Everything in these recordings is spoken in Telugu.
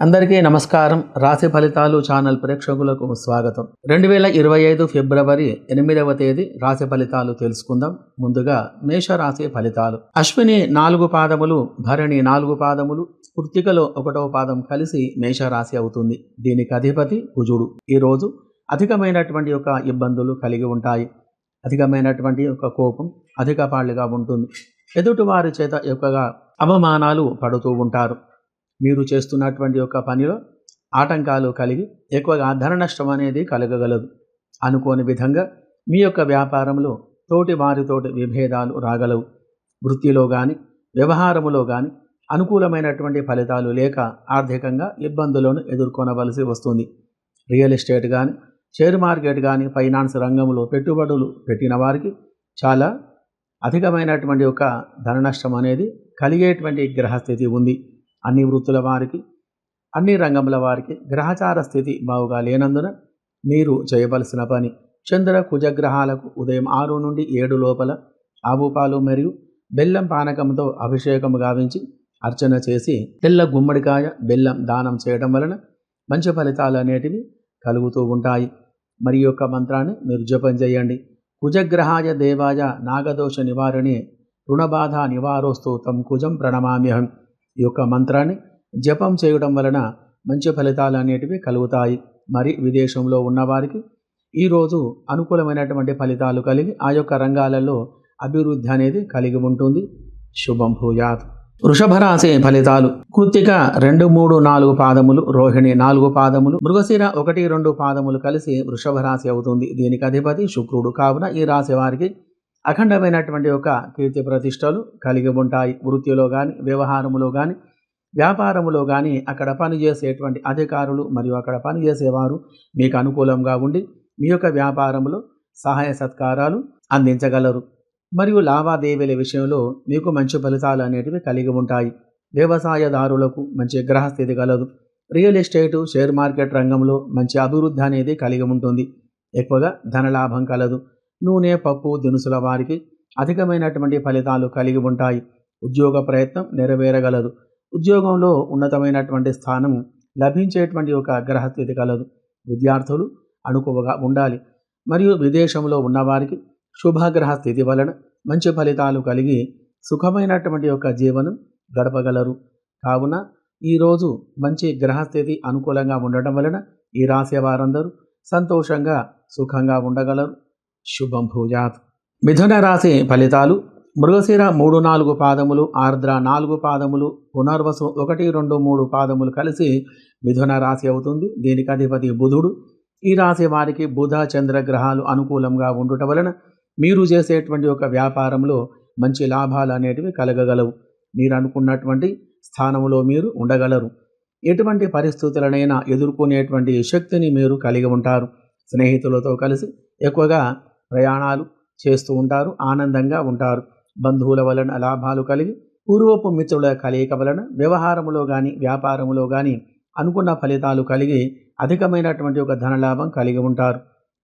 అందరికీ నమస్కారం. రాశి ఫలితాలు ఛానల్ ప్రేక్షకులకు స్వాగతం. రెండు వేల ఇరవై ఐదు ఫిబ్రవరి ఎనిమిదవ తేదీ రాశి ఫలితాలు తెలుసుకుందాం. ముందుగా మేషరాశి ఫలితాలు. అశ్విని నాలుగు పాదములు భరణి నాలుగు పాదములు స్ఫూర్తికలో ఒకటవ పాదం కలిసి మేషరాశి అవుతుంది. దీనికి అధిపతి కుజుడు. ఈరోజు అధికమైనటువంటి యొక్క ఇబ్బందులు కలిగి ఉంటాయి. అధికమైనటువంటి యొక్క కోపం అధిక పాళ్ళుగా ఉంటుంది. ఎదుటి వారి చేత ఎక్కువగా అవమానాలు పడుతూ ఉంటారు. మీరు చేస్తున్నటువంటి యొక్క పనిలో ఆటంకాలు కలిగి ఎక్కువగా ధన నష్టం అనేది కలగగలదు. అనుకోని విధంగా మీ యొక్క వ్యాపారంలో తోటి వారితోటి విభేదాలు రాగలవు. వృత్తిలో కానీ వ్యవహారములో కానీ అనుకూలమైనటువంటి ఫలితాలు లేక ఆర్థికంగా ఇబ్బందులను ఎదుర్కొనవలసి వస్తుంది. రియల్ ఎస్టేట్ కానీ షేర్ మార్కెట్ కానీ ఫైనాన్స్ రంగంలో పెట్టుబడులు పెట్టిన వారికి చాలా అధికమైనటువంటి ఒక ధన నష్టం అనేది కలిగేటువంటి గ్రహస్థితి ఉంది. అన్ని వృత్తుల వారికి అన్ని రంగముల వారికి గ్రహచార స్థితి బాగుగా లేనందున మీరు చేయవలసిన పని చంద్ర కుజగ్రహాలకు ఉదయం ఆరు నుండి ఏడు లోపల ఆవుపాలు మరియు బెల్లం పానకంతో అభిషేకము గావించి అర్చన చేసి తెల్ల గుమ్మడికాయ బెల్లం దానం చేయడం వలన మంచి ఫలితాలు అనేటివి కలుగుతూ ఉంటాయి. మరి యొక్క మంత్రాన్ని మీరు జపం చేయండి. కుజగ్రహాయ దేవాయ నాగదోష నివారణి రుణబాధ నివారోస్తూ తం కుజం ప్రణమామ్యహం. ఈ యొక్క మంత్రాన్ని జపం చేయడం వలన మంచి ఫలితాలు అనేటివి కలుగుతాయి. మరి విదేశంలో ఉన్నవారికి ఈరోజు అనుకూలమైనటువంటి ఫలితాలు కలిగి ఆ యొక్క రంగాలలో అభివృద్ధి అనేది కలిగి ఉంటుంది. శుభం భూయాత్. వృషభ రాశి ఫలితాలు. కృత్తిక రెండు మూడు నాలుగు పాదములు రోహిణి నాలుగు పాదములు మృగశిర ఒకటి రెండు పాదములు కలిసి వృషభ రాశి అవుతుంది. దీనికి అధిపతి శుక్రుడు. కావున ఈ రాశి వారికి అఖండమైనటువంటి ఒక కీర్తి ప్రతిష్టలు కలిగి ఉంటాయి. వృత్తిలో కానీ వ్యవహారములో కానీ వ్యాపారములో కానీ అక్కడ పనిచేసేటువంటి అధికారులు మరియు అక్కడ పనిచేసేవారు మీకు అనుకూలంగా ఉండి మీ యొక్క వ్యాపారంలో సహాయ సత్కారాలు అందించగలరు. మరియు లావాదేవీల విషయంలో మీకు మంచి ఫలితాలు అనేటివి కలిగి ఉంటాయి. వ్యవసాయదారులకు మంచి గ్రహస్థితి కలదు రియల్ ఎస్టేటు షేర్ మార్కెట్ రంగంలో మంచి అభివృద్ధి అనేది కలిగి ఉంటుంది. ఎక్కువగా ధనలాభం కలదు. నూనె పప్పు దినుసుల వారికి అధికమైనటువంటి ఫలితాలు కలిగి ఉంటాయి. ఉద్యోగ ప్రయత్నం నెరవేరగలదు. ఉద్యోగంలో ఉన్నతమైనటువంటి స్థానం లభించేటువంటి ఒక గ్రహస్థితి కలదు. విద్యార్థులు అనుకువగా ఉండాలి. మరియు విదేశంలో ఉన్నవారికి శుభగ్రహ స్థితి వలన మంచి ఫలితాలు కలిగి సుఖమైనటువంటి యొక్క జీవనం గడపగలరు. కావున ఈరోజు మంచి గ్రహస్థితి అనుకూలంగా ఉండటం వలన ఈ రాశి వారందరూ సంతోషంగా సుఖంగా ఉండగలరు. శుభం భూజాత్. మిథున రాశి ఫలితాలు మృగశిర మూడు నాలుగు పాదములు ఆర్ద్ర నాలుగు పాదములు పునర్వసు ఒకటి రెండు మూడు పాదములు కలిసి మిథున రాశి అవుతుంది. దీనికి అధిపతి బుధుడు. ఈ రాశి వారికి బుధ చంద్ర గ్రహాలు అనుకూలంగా ఉండుట వలన మీరు చేసేటువంటి ఒక వ్యాపారంలో మంచి లాభాలు అనేటివి కలగగలవు. మీరు అనుకున్నటువంటి స్థానంలో మీరు ఉండగలరు. ఎటువంటి పరిస్థితులనైనా ఎదుర్కొనేటువంటి శక్తిని మీరు కలిగి ఉంటారు. స్నేహితులతో కలిసి ఎక్కువగా ప్రయాణాలు చేస్తూ ఉంటారు ఆనందంగా ఉంటారు. బంధువుల వలన లాభాలు కలిగి పూర్వపు మిత్రుల కలయిక వలన వ్యవహారములో కానీ వ్యాపారములో కానీ అనుకున్న ఫలితాలు కలిగి అధికమైనటువంటి ఒక ధనలాభం కలిగి ఉంటారు.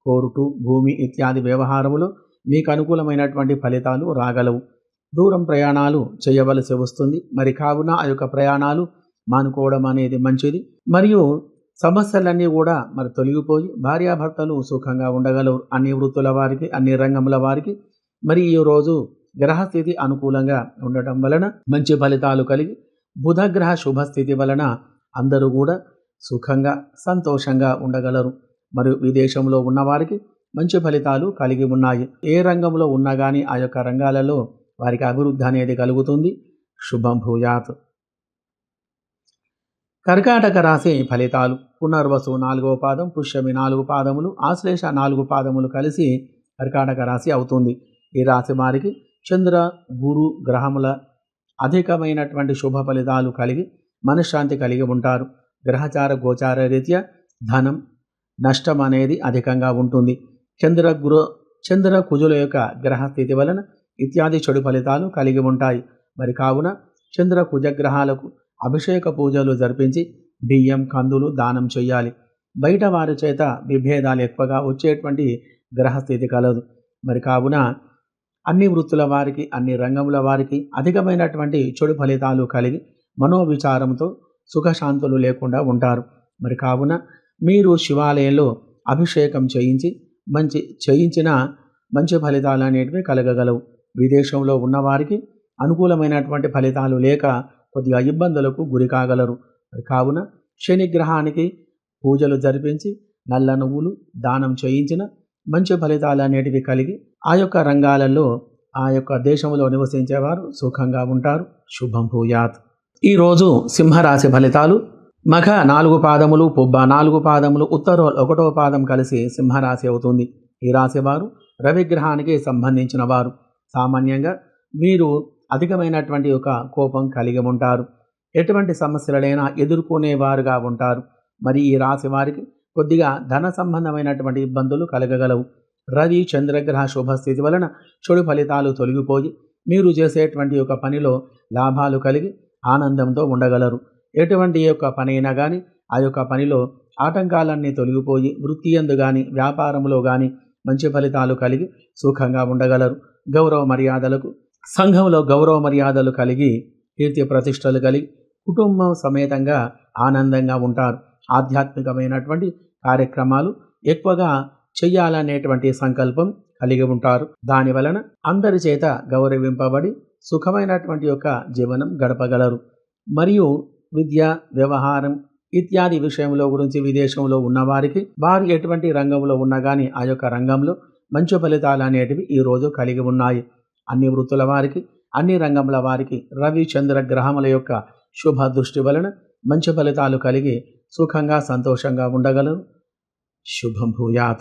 కోరుటు భూమి ఇత్యాది వ్యవహారములో మీకు అనుకూలమైనటువంటి ఫలితాలు రాగలవు. దూరం ప్రయాణాలు చేయవలసి వస్తుంది. మరి కావున ఆ యొక్క ప్రయాణాలు మానుకోవడం అనేది మంచిది. మరియు సమస్యలన్నీ కూడా మరి తొలగిపోయి భార్యాభర్తలు సుఖంగా ఉండగలరు. అన్ని వృత్తుల వారికి అన్ని రంగముల వారికి మరి ఈ రోజు గ్రహస్థితి అనుకూలంగా ఉండటం వలన మంచి ఫలితాలు కలిగి బుధగ్రహ శుభస్థితి వలన అందరూ కూడా సుఖంగా సంతోషంగా ఉండగలరు. మరియు విదేశంలో ఉన్నవారికి మంచి ఫలితాలు కలిగి ఉన్నాయి. ఏ రంగంలో ఉన్నా కానీ ఆ యొక్క రంగాలలో వారికి అభివృద్ధి అనేది కలుగుతుంది. శుభం భూయాత్. కర్కాటక రాశి ఫలితాలు. పునర్వసు నాలుగవ పాదం పుష్యమి నాలుగు పాదములు ఆశ్లేష నాలుగు పాదములు కలిసి కర్కాటక రాశి అవుతుంది. ఈ రాశి వారికి చంద్ర గురు గ్రహముల అధికమైనటువంటి శుభ ఫలితాలు కలిగి మనశ్శాంతి కలిగి ఉంటారు. గ్రహచార గోచార రీత్యా ధనం నష్టం అనేది అధికంగా ఉంటుంది. చంద్ర గురు చంద్ర కుజుల యొక్క గ్రహస్థితి వలన ఇత్యాది చెడు ఫలితాలు కలిగి ఉంటాయి. మరి కావున చంద్ర కుజగ్రహాలకు అభిషేక పూజలు జరిపించి బియ్యం కందులు దానం చేయాలి. బయట వారి చేత విభేదాలు ఎక్కువగా వచ్చేటువంటి గ్రహస్థితి కలదు. మరి కావున అన్ని వృత్తుల వారికి అన్ని రంగముల వారికి అధికమైనటువంటి చెడు ఫలితాలు కలిగి మనోవిచారంతో సుఖశాంతులు లేకుండా ఉంటారు. మరి కావున మీరు శివాలయంలో అభిషేకం చేయించి మంచి చేయించిన మంచి ఫలితాలు అనేటివి కలగగలవు. విదేశంలో ఉన్నవారికి అనుకూలమైనటువంటి ఫలితాలు లేక కొద్దిగా ఇబ్బందులకు గురి కాగలరు. కావున శని గ్రహానికి పూజలు జరిపించి నల్ల నువ్వులు దానం చేయించిన మంచి ఫలితాలు అనేటివి కలిగి ఆ యొక్క రంగాలలో ఆ యొక్క దేశంలో నివసించేవారు సుఖంగా ఉంటారు. శుభం భూయాత్. ఈరోజు సింహరాశి ఫలితాలు మఘ నాలుగు పాదములు పుబ్బ నాలుగు పాదములు ఉత్తర ఒకటో పాదం కలిసి సింహరాశి అవుతుంది. ఈ రాశి వారు రవిగ్రహానికి సంబంధించిన వారు. సామాన్యంగా వీరు అధికమైనటువంటి ఒక కోపం కలిగి ఉంటారు. ఎటువంటి సమస్యలైనా ఎదుర్కొనేవారుగా ఉంటారు. మరి ఈ రాశి వారికి కొద్దిగా ధన సంబంధమైనటువంటి ఇబ్బందులు కలగగలవు. రవి చంద్రగ్రహ శుభస్థితి వలన చెడు ఫలితాలు తొలగిపోయి మీరు చేసేటువంటి ఒక పనిలో లాభాలు కలిగి ఆనందంతో ఉండగలరు. ఎటువంటి యొక్క పని అయినా కానీ ఆ యొక్క పనిలో ఆటంకాలన్నీ తొలగిపోయి వృత్తి ఎందు కానీ వ్యాపారంలో కానీ మంచి ఫలితాలు కలిగి సుఖంగా ఉండగలరు. గౌరవ మర్యాదలకు సంఘంలో గౌరవ మర్యాదలు కలిగి కీర్తి ప్రతిష్టలు కలిగి కుటుంబం సమేతంగా ఆనందంగా ఉంటారు. ఆధ్యాత్మికమైనటువంటి కార్యక్రమాలు ఎక్కువగా చెయ్యాలనేటువంటి సంకల్పం కలిగి ఉంటారు. దాని వలన అందరి చేత గౌరవింపబడి సుఖమైనటువంటి యొక్క జీవనం గడపగలరు. మరియు విద్య వ్యవహారం ఇత్యాది విషయంలో గురించి విదేశంలో ఉన్నవారికి వారు ఎటువంటి రంగంలో ఉన్నా కానీ ఆ యొక్క రంగంలో మంచి ఫలితాలు అనేటివి ఈరోజు కలిగి ఉన్నాయి. అన్ని వృత్తుల వారికి అన్ని రంగముల వారికి రవి చంద్ర గ్రహముల యొక్క శుభ దృష్టి వలన మంచి ఫలితాలు కలిగి సుఖంగా సంతోషంగా ఉండగలరు. శుభం భూయాత్.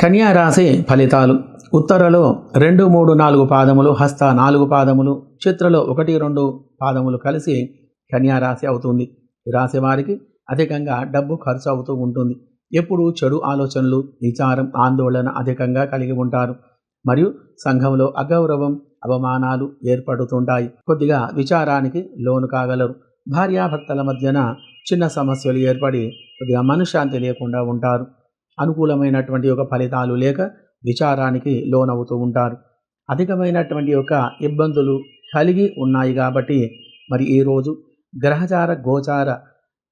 కన్యా రాశి ఫలితాలు. ఉత్తరలో రెండు మూడు నాలుగు పాదములు హస్త నాలుగు పాదములు చిత్రలో ఒకటి రెండు పాదములు కలిసి కన్యా రాశి అవుతుంది. ఈ రాశి వారికి అధికంగా డబ్బు ఖర్చు అవుతూ ఉంటుంది. ఎప్పుడు చెడు ఆలోచనలు విచారం ఆందోళన అధికంగా కలిగి ఉంటారు. మరియు సంఘంలో అగౌరవం అవమానాలు ఏర్పడుతుంటాయి. కొద్దిగా విచారానికి లోను కాగలరు. భార్యాభర్తల మధ్యన చిన్న సమస్యలు ఏర్పడి కొద్దిగా మనశ్శాంతి లేకుండా ఉంటారు. అనుకూలమైనటువంటి ఒక ఫలితాలు లేక విచారానికి లోనవుతూ ఉంటారు. అధికమైనటువంటి యొక్క ఇబ్బందులు కలిగి ఉన్నాయి కాబట్టి మరి ఈరోజు గ్రహచార గోచార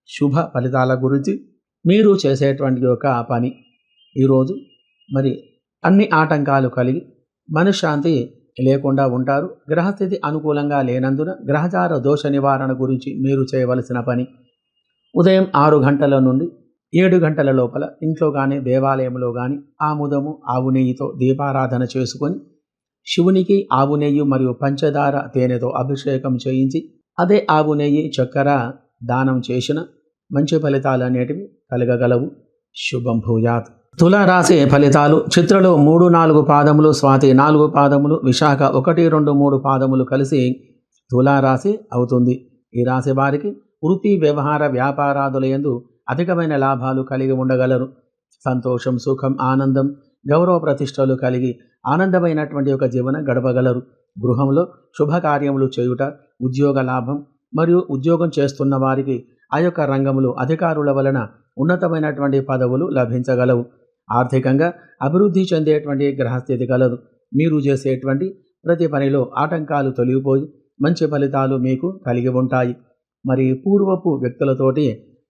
శుభ ఫలితాల గురించి మీరు చేసేటువంటి ఒక పని. ఈరోజు మరి అన్ని ఆటంకాలు కలిగి మనశ్శాంతి లేకుండా ఉంటారు. గ్రహస్థితి అనుకూలంగా లేనందున గ్రహచార దోష నివారణ గురించి మీరు చేయవలసిన పని ఉదయం ఆరు గంటల నుండి ఏడు గంటల లోపల ఇంట్లో కానీ దేవాలయంలో కానీ ఆముదము ఆవు నెయ్యితో దీపారాధన చేసుకొని శివునికి ఆవు నెయ్యి మరియు పంచదార తేనెతో అభిషేకం చేయించి అదే ఆవు నెయ్యి చక్కెర దానం చేసిన మంచి ఫలితాలు అనేటివి కలగగలవు. శుభం భూయాత్. తులారాశి ఫలితాలు చిత్రలో మూడు నాలుగు పాదములు స్వాతి నాలుగు పాదములు విశాఖ ఒకటి రెండు మూడు పాదములు కలిసి తులారాశి అవుతుంది. ఈ రాశి వారికి వృత్తి వ్యవహార వ్యాపారాదుల యందు అధికమైన లాభాలు కలిగి ఉండగలరు. సంతోషం సుఖం ఆనందం గౌరవ ప్రతిష్టలు కలిగి ఆనందమైనటువంటి ఒక జీవనం గడపగలరు. గృహంలో శుభకార్యములు చేయుట ఉద్యోగ లాభం మరియు ఉద్యోగం చేస్తున్న వారికి ఆ యొక్క రంగములు అధికారుల వలన ఉన్నతమైనటువంటి పదవులు లభించగలవు. ఆర్థికంగా అభివృద్ధి చెందేటువంటి గ్రహస్థితి కలదు మీరు చేసేటువంటి ప్రతి పనిలో ఆటంకాలు తొలగిపోయి మంచి ఫలితాలు మీకు కలిగి ఉంటాయి. మరి పూర్వపు వ్యక్తులతోటి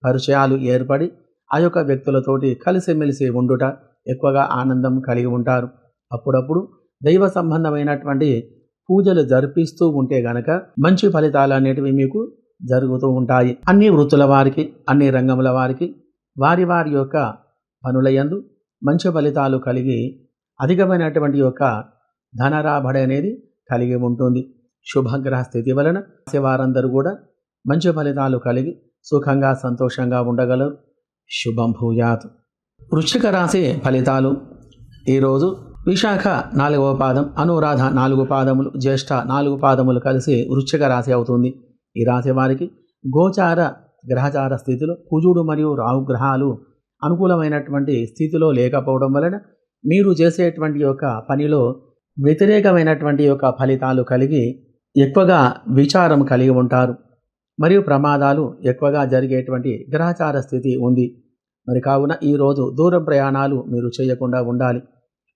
పరిచయాలు ఏర్పడి ఆ యొక్క వ్యక్తులతోటి కలిసిమెలిసి ఉండుట ఎక్కువగా ఆనందం కలిగి ఉంటారు. అప్పుడప్పుడు దైవ సంబంధమైనటువంటి పూజలు జరిపిస్తూ ఉంటే గనక మంచి ఫలితాలు అనేటివి మీకు జరుగుతూ ఉంటాయి. అన్ని వృత్తుల వారికి అన్ని రంగముల వారికి వారి వారి యొక్క పనులయందు మంచి ఫలితాలు కలిగి అధికమైనటువంటి యొక్క ధనరాబడి అనేది కలిగి ఉంటుంది. శుభగ్రహ స్థితి వలన వారందరూ కూడా మంచి ఫలితాలు కలిగి సుఖంగా సంతోషంగా ఉండగలరు. శుభం భూయాత్. వృశ్చిక రాశి ఫలితాలు. ఈరోజు విశాఖ నాలుగవ పాదం అనురాధ నాలుగు పాదములు జ్యేష్ఠ నాలుగు పాదములు కలిసి వృశ్చిక రాశి అవుతుంది. ఈ రాశి వారికి గోచార గ్రహచార స్థితిలో కుజుడు మరియు రాహు గ్రహాలు అనుకూలమైనటువంటి స్థితిలో లేకపోవడం వలన మీరు చేసేటువంటి యొక్క పనిలో వ్యతిరేకమైనటువంటి యొక్క ఫలితాలు కలిగి ఎక్కువగా విచారం కలిగి ఉంటారు. మరియు ప్రమాదాలు ఎక్కువగా జరిగేటువంటి గ్రహచార స్థితి ఉంది. మరి కావున ఈరోజు దూర ప్రయాణాలు మీరు చేయకుండా ఉండాలి.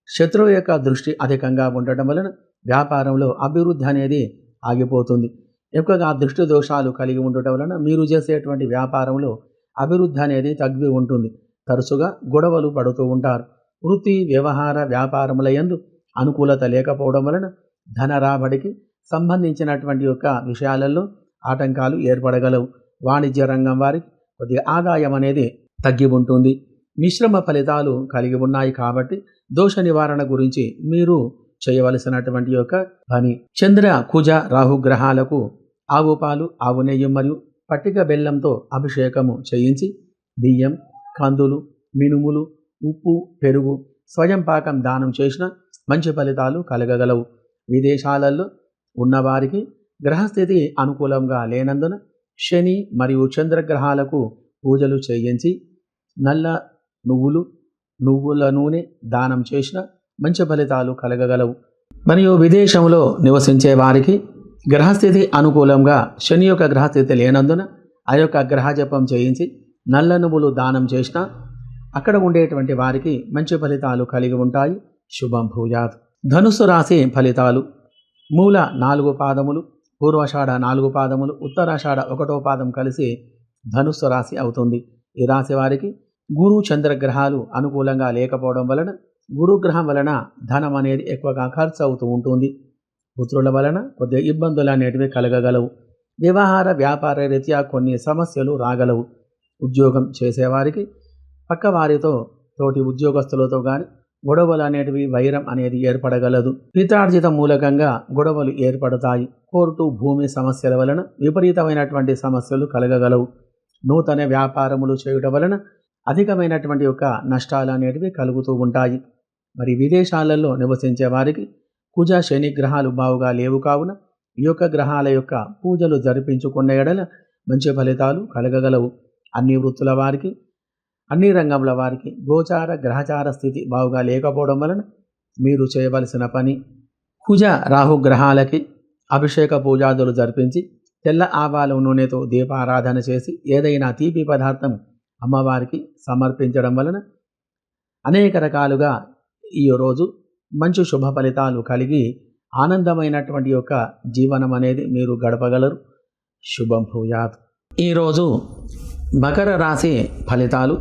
శత్రువు యొక్క దృష్టి అధికంగా ఉండటం వలన వ్యాపారంలో అభివృద్ధి అనేది ఆగిపోతుంది. ఎక్కువగా దృష్టి దోషాలు కలిగి ఉండటం వలన మీరు చేసేటువంటి వ్యాపారంలో అభివృద్ధి అనేది తగ్గి ఉంటుంది. తరచుగా గొడవలు పడుతూ ఉంటారు. వృత్తి వ్యవహార వ్యాపారముల యందు అనుకూలత లేకపోవడం వలన ధన రాబడికి సంబంధించినటువంటి యొక్క విషయాలలో ఆటంకాలు ఏర్పడగలవు. వాణిజ్య రంగం వారికి కొద్దిగా ఆదాయం అనేది తగ్గి ఉంటుంది. మిశ్రమ ఫలితాలు కలిగి ఉన్నాయి కాబట్టి దోష నివారణ గురించి మీరు చేయవలసినటువంటి యొక్క పని. చంద్ర కుజ రాహు గ్రహాలకు ఆవు పాలు ఆవు నెయ్యి మరియు పట్టిక బెల్లంతో అభిషేకము చేయించి బియ్యం కందులు మినుములు ఉప్పు పెరుగు స్వయం పాకం దానం చేసిన మంచి ఫలితాలు కలగగలవు. విదేశాలలో ఉన్నవారికి గ్రహస్థితి అనుకూలంగా లేనందున శని మరియు చంద్రగ్రహాలకు పూజలు చేయించి నల్ల నువ్వులు నువ్వుల నూనె దానం చేసిన మంచి ఫలితాలు కలగగలవు. మరియు విదేశంలో నివసించే వారికి గ్రహస్థితి అనుకూలంగా శని యొక్క గ్రహస్థితి లేనందున ఆ యొక్క గ్రహజపం చేయించి నల్ల నువ్వులు దానం చేసినా అక్కడ ఉండేటువంటి వారికి మంచి ఫలితాలు కలిగి ఉంటాయి. శుభం భూయాత్. ధనుస్సు రాశి ఫలితాలు. మూల నాలుగు పాదములు పూర్వషాఢ నాలుగు పాదములు ఉత్తరాషాఢ ఒకటో పాదం కలిసి ధనుస్సు రాశి అవుతుంది. ఈ రాశి వారికి గురు చంద్రగ్రహాలు అనుకూలంగా లేకపోవడం వలన గురుగ్రహం వలన ధనం అనేది ఎక్కువగా ఖర్చు అవుతూ ఉంటుంది. పుత్రుల వలన కొద్దిగా ఇబ్బందులు అనేటివి కలగగలవు. వ్యవహార వ్యాపార రీత్యా కొన్ని సమస్యలు రాగలవు. ఉద్యోగం చేసేవారికి పక్క వారితో తోటి ఉద్యోగస్తులతో కానీ గొడవలు అనేటివి వైరం అనేది ఏర్పడగలదు. పితార్జిత మూలకంగా గొడవలు ఏర్పడతాయి. కోర్టు భూమి సమస్యల వలన విపరీతమైనటువంటి సమస్యలు కలగగలవు. నూతన వ్యాపారములు చేయుట వలన అధికమైనటువంటి యొక్క నష్టాలు అనేటివి కలుగుతూ ఉంటాయి. మరి విదేశాలలో నివసించే వారికి కుజ శని గ్రహాలు బావుగా లేవు కావున ఈ యొక్క గ్రహాల యొక్క పూజలు జరిపించుకున్న ఎడల మంచి ఫలితాలు కలగగలవు. అన్ని వృత్తుల వారికి అన్ని రంగముల వారికి గోచార గ్రహచార స్థితి బావుగా లేకపోవడం వలన మీరు చేయవలసిన పని కుజ రాహు గ్రహాలకి అభిషేక పూజాదులు జరిపించి తెల్ల ఆవాల నూనెతో దీపారాధన చేసి ఏదైనా తీపి పదార్థం అమ్మవారికి సమర్పించడం వలన అనేక రకాలుగా ఈ రోజు మంచి శుభ ఫలితాలు కలిగి ఆనందమైనటువంటి యొక్క జీవనం అనేది మీరు గడపగలరు. శుభం భూయాత్. ఈరోజు మకర రాశి ఫలితాలు.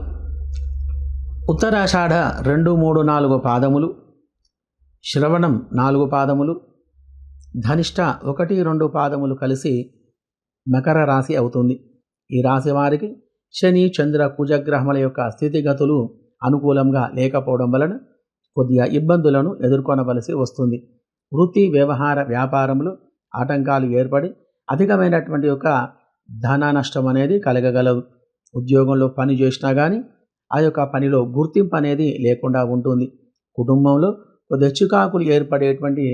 ఉత్తరాషాఢ రెండు మూడు నాలుగు పాదములు. శ్రవణం నాలుగు పాదములు. ధనిష్ట ఒకటి రెండు పాదములు కలిసి మకర రాశి అవుతుంది. ఈ రాశి వారికి శని చంద్ర కుజగ్రహముల యొక్క స్థితిగతులు అనుకూలంగా లేకపోవడం వలన కొద్దిగా ఇబ్బందులను ఎదుర్కొనవలసి వస్తుంది. వృత్తి వ్యవహార వ్యాపారంలో ఆటంకాలు ఏర్పడి అధికమైనటువంటి యొక్క ధన నష్టం అనేది కలగగలదు ఉద్యోగంలో పని చేసినా కానీ ఆ యొక్క పనిలో గుర్తింపు అనేది లేకుండా ఉంటుంది. కుటుంబంలో కొద్దిగా చికాకులు ఏర్పడేటువంటి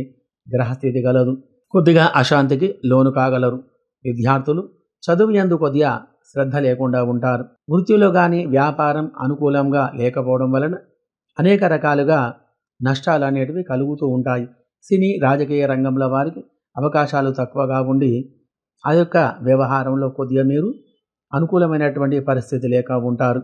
గ్రహస్థితి గలదు. కొద్దిగా అశాంతికి లోను కాగలరు. విద్యార్థులు చదువు ఎందు కొద్దిగా శ్రద్ధ లేకుండా ఉంటారు. వృత్తిలో కానీ వ్యాపారం అనుకూలంగా లేకపోవడం వలన అనేక రకాలుగా నష్టాలు అనేటివి కలుగుతూ ఉంటాయి. సినీ రాజకీయ రంగంలో వారికి అవకాశాలు తక్కువగా ఉండి ఆ యొక్క వ్యవహారంలో కొద్దిగా మీరు అనుకూలమైనటువంటి పరిస్థితి లేక ఉంటారు.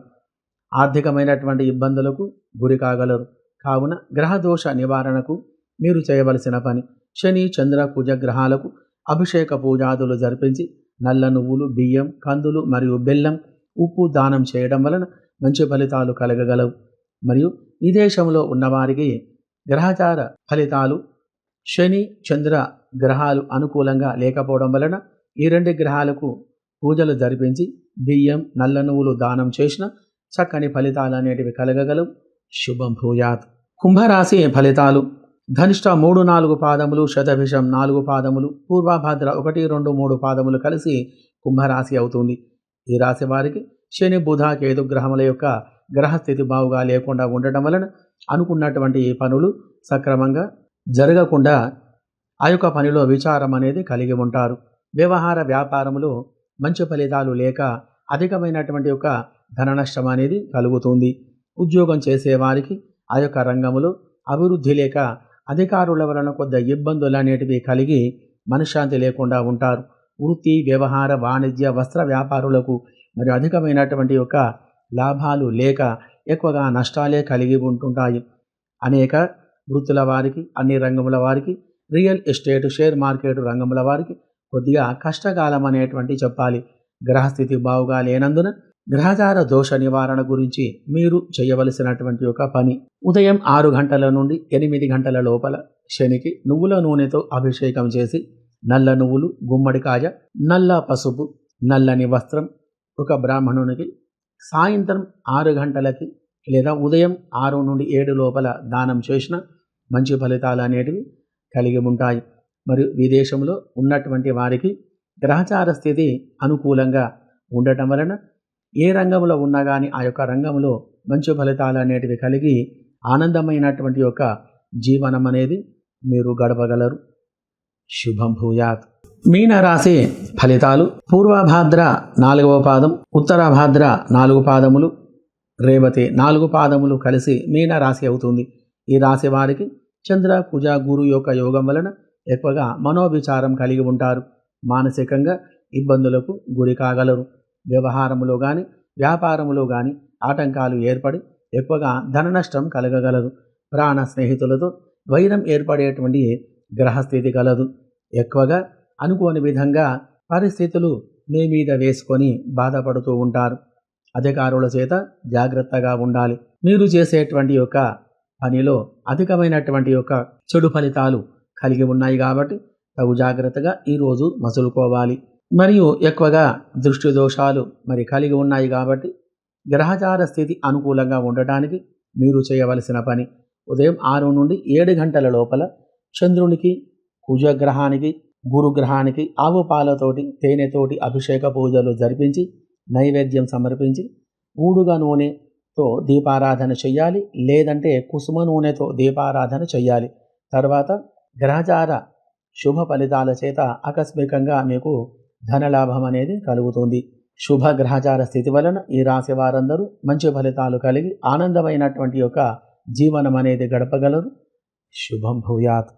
ఆర్థికమైనటువంటి ఇబ్బందులకు గురి కాగలరు. కావున గ్రహదోష నివారణకు మీరు చేయవలసిన పని శని చంద్ర కుజ గ్రహాలకు అభిషేక పూజాదులు జరిపించి నల్ల నువ్వులు బియ్యం కందులు మరియు బెల్లం ఉప్పు దానం చేయడం వలన మంచి ఫలితాలు కలగగలవు. మరియు విదేశంలో ఉన్నవారికి గ్రహచార ఫలితాలు శని చంద్ర గ్రహాలు అనుకూలంగా లేకపోవడం వలన ఈ రెండు గ్రహాలకు పూజలు జరిపించి బియ్యం నల్ల నువ్వులు దానం చేసిన చక్కని ఫలితాలు అనేటివి కలగగలవు శుభం భూయాత్. కుంభరాశి ఫలితాలు. ధనిష్ట మూడు నాలుగు పాదములు శతభిషం నాలుగు పాదములు పూర్వభాద్ర ఒకటి రెండు మూడు పాదములు కలిసి కుంభరాశి అవుతుంది. ఈ రాశి వారికి శని బుధ కేతు గ్రహముల యొక్క గ్రహస్థితి బావుగా లేకుండా ఉండటం వలన అనుకున్నటువంటి ఈ పనులు సక్రమంగా జరగకుండా ఆ యొక్క పనిలో విచారం అనేది కలిగి ఉంటారు. వ్యవహార వ్యాపారములు మంచి ఫలితాలు లేక అధికమైనటువంటి యొక్క ధన నష్టం అనేది కలుగుతుంది. ఉద్యోగం చేసేవారికి ఆ యొక్క రంగములో అభివృద్ధి లేక అధికారుల వలన కొద్ది ఇబ్బందులు అనేటివి కలిగి మనశ్శాంతి లేకుండా ఉంటారు. వృత్తి వ్యవహార వాణిజ్య వస్త్ర వ్యాపారులకు మరియు అధికమైనటువంటి యొక్క లాభాలు లేక ఎక్కువగా నష్టాలే కలిగి ఉంటుంటాయి. అనేక వృత్తుల వారికి అన్ని రంగముల వారికి రియల్ ఎస్టేట్ షేర్ మార్కెట్ రంగముల వారికి కొద్దిగా కష్టకాలం అనేటువంటి చెప్పాలి. గ్రహస్థితి బావుగా లేనందున గ్రహచార దోష నివారణ గురించి మీరు చేయవలసినటువంటి ఒక పని. ఉదయం ఆరు గంటల నుండి ఎనిమిది గంటల లోపల శనికి నువ్వుల నూనెతో అభిషేకం చేసి నల్ల నువ్వులు గుమ్మడికాయ నల్ల పసుపు నల్లని వస్త్రం ఒక బ్రాహ్మణునికి సాయంత్రం ఆరు గంటలకి లేదా ఉదయం ఆరు నుండి ఏడు లోపల దానం చేసిన మంచి ఫలితాలు అనేటివి కలిగి ఉంటాయి. మరియు విదేశంలో ఉన్నటువంటి వారికి గ్రహచార స్థితి అనుకూలంగా ఉండటం వలన ఏ రంగంలో ఉన్నా కానీ ఆ యొక్క రంగంలో మంచి ఫలితాలు అనేటివి కలిగి ఆనందమైనటువంటి యొక్క జీవనం అనేది మీరు గడపగలరు. శుభం భూయాత్. మీన రాశి ఫలితాలు పూర్వభాద్ర నాలుగవ పాదం ఉత్తరభాద్ర నాలుగు పాదములు రేవతి నాలుగు పాదములు కలిసి మీన రాశి అవుతుంది. ఈ రాశి వారికి చంద్ర కుజ గురు యొక్క యోగం వలన ఎక్కువగా మనోవిచారం కలిగి ఉంటారు. మానసికంగా ఇబ్బందులకు గురి కాగలరు. వ్యవహారములో కానీ వ్యాపారములో కానీ ఆటంకాలు ఏర్పడి ఎక్కువగా ధన నష్టం కలగగలదు. ప్రాణ స్నేహితులతో వైరం ఏర్పడేటువంటి గ్రహస్థితి కలదు. ఎక్కువగా అనుకోని విధంగా పరిస్థితులు మీ మీద వేసుకొని బాధపడుతూ ఉంటారు. అధికారుల చేత జాగ్రత్తగా ఉండాలి. మీరు చేసేటువంటి యొక్క పనిలో అధికమైనటువంటి యొక్క చెడు ఫలితాలు కలిగి ఉన్నాయి కాబట్టి తగు జాగ్రత్తగా ఈరోజు మసులుకోవాలి. మరియు ఎక్కువగా దృష్టి దోషాలు మరి కలిగి ఉన్నాయి కాబట్టి గ్రహచార స్థితి అనుకూలంగా ఉండటానికి మీరు చేయవలసిన పని. ఉదయం ఆరు నుండి ఏడు గంటల లోపల చంద్రునికి కుజగ్రహానికి గురుగ్రహానికి ఆవు పాలతోటి తేనెతోటి అభిషేక పూజలు జరిపించి నైవేద్యం సమర్పించి ఊడుగా నూనెతో దీపారాధన చేయాలి లేదంటే కుసుమ నూనెతో దీపారాధన చేయాలి తర్వాత గ్రహచార శుభ ఫలితాల చేత ఆకస్మికంగా మీకు ధనలాభం అనేది కలుగుతుంది. శుభ గ్రహచార స్థితి వలన ఈ రాశి వారందరూ మంచి ఫలితాలు కలిగి ఆనందమైనటువంటి యొక్క జీవనం అనేది గడపగలరు. శుభం భూయాత్.